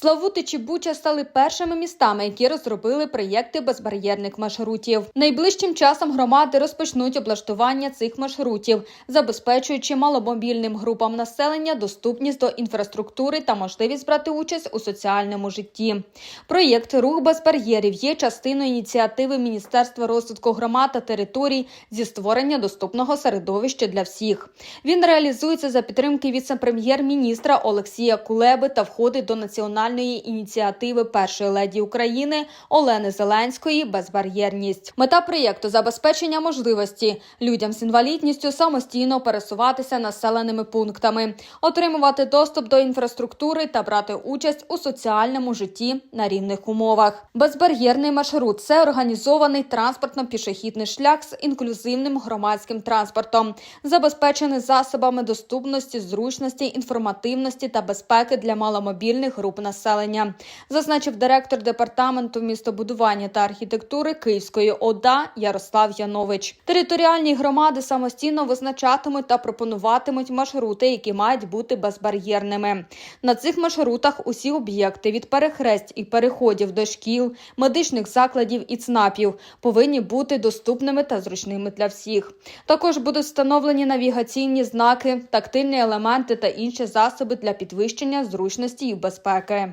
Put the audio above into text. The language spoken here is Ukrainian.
Славутич і Буча стали першими містами, які розробили проєкти безбар'єрних маршрутів. Найближчим часом громади розпочнуть облаштування цих маршрутів, забезпечуючи маломобільним групам населення доступність до інфраструктури та можливість брати участь у соціальному житті. Проєкт Рух без бар'єрів є частиною ініціативи Міністерства розвитку громад та територій зі створення доступного середовища для всіх. Він реалізується за підтримки віце-прем'єр-міністра Олексія Кулеби та входить до національної ініціативи першої леді України Олени Зеленської Безбар'єрність. Мета проєкту забезпечення можливості людям з інвалідністю самостійно пересуватися населеними пунктами, отримувати доступ до інфраструктури та брати участь у соціальному житті на рівних умовах. Безбар'єрний маршрут це організований транспортно-пішохідний шлях з інклюзивним громадським транспортом, забезпечений засобами доступності, зручності, інформативності та безпеки для маломобільних груп населення, зазначив директор департаменту містобудування та архітектури Київської ОДА Ярослав Янович. Територіальні громади самостійно визначатимуть та пропонуватимуть маршрути, які мають бути безбар'єрними. На цих маршрутах усі об'єкти від перехресть і переходів до шкіл, медичних закладів і ЦНАПів повинні бути доступними та зручними для всіх. Також будуть встановлені навігаційні знаки, тактильні елементи та інші засоби для підвищення зручності і безпеки.